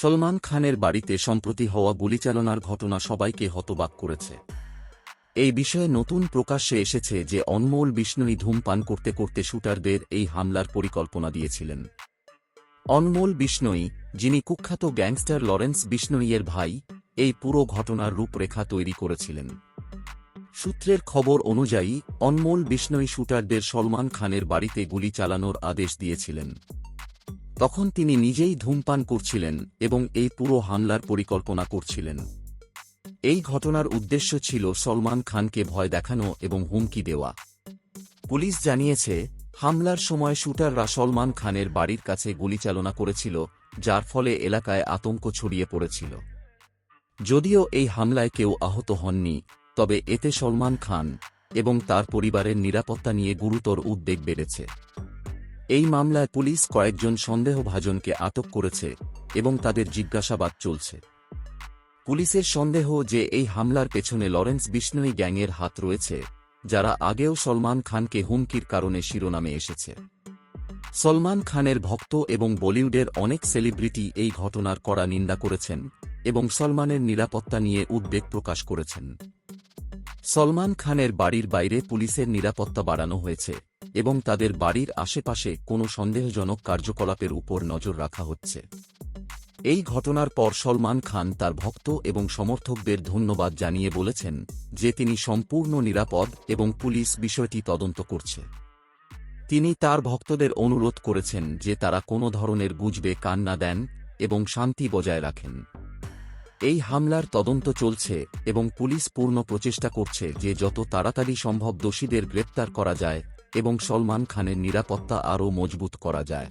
সলমান খানের বাড়িতে সম্প্রতি হওয়া গুলিচালনার ঘটনা সবাইকে হতবাক করেছে। এই বিষয়ে নতুন প্রকাশ্যে এসেছে যে অনমোল বিষ্ণুই ধূমপান করতে করতে শুটারদের এই হামলার পরিকল্পনা দিয়েছিলেন। অনমোল বিষ্ণুই, যিনি কুখ্যাত গ্যাংস্টার লরেন্স বিষ্ণুইয়ের ভাই, এই পুরো ঘটনার রূপরেখা তৈরি করেছিলেন। সূত্রের খবর অনুযায়ী, অনমোল বিষ্ণুই শুটারদের সলমান খানের বাড়িতে গুলি চালানোর আদেশ দিয়েছিলেন। তখন তিনি নিজেই ধূমপান করছিলেন এবং এই পুরো হামলার পরিকল্পনা করছিলেন। এই ঘটনার উদ্দেশ্য ছিল সলমান খানকে ভয় দেখানো এবং হুমকি দেওয়া। পুলিশ জানিয়েছে, হামলার সময় শুটাররা সলমান খানের বাড়ির কাছে গুলিচালনা করেছিল, যার ফলে এলাকায় আতঙ্ক ছড়িয়ে পড়েছিল। যদিও এই হামলায় কেউ আহত হননি, তবে এতে সলমান খান এবং তার পরিবারের নিরাপত্তা নিয়ে গুরুতর উদ্বেগ বেড়েছে। এই মামলায় পুলিশ কয়েকজন সন্দেহভাজনকে আটক করেছে এবং তাদের জিজ্ঞাসাবাদ চলছে। পুলিশের সন্দেহ যে এই হামলার পেছনে লরেন্স বিষ্ণুই গ্যাংয়ের হাত রয়েছে, যারা আগেও সলমান খানকে হুমকির কারণে শিরোনামে এসেছে। সলমান খানের ভক্ত এবং বলিউডের অনেক সেলিব্রিটি এই ঘটনার কড়া নিন্দা করেছেন এবং সলমানের নিরাপত্তা নিয়ে উদ্বেগ প্রকাশ করেছেন। সলমান খানের বাড়ির বাইরে পুলিশের নিরাপত্তা বাড়ানো হয়েছে। এবং তাদের বাড়ির আশেপাশে কোনো সন্দেহজনক কার্যকলাপের উপর নজর রাখা হচ্ছে। এই ঘটনার পর সলমান খান তার ভক্ত এবং সমর্থকদের ধন্যবাদ জানিয়ে বলেছেন যে তিনি সম্পূর্ণ নিরাপদ এবং পুলিশ বিষয়টি তদন্ত করছে। তিনি তার ভক্তদের অনুরোধ করেছেন যে তারা কোনো ধরনের গুজবে কান্না দেন এবং শান্তি বজায় রাখেন। এই হামলার তদন্ত চলছে এবং পুলিশ পূর্ণ প্রচেষ্টা করছে যে যত তাড়াতাড়ি সম্ভব দোষীদের গ্রেপ্তার করা যায় এবং সলমান খানের নিরাপত্তা আরও মজবুত করা যায়।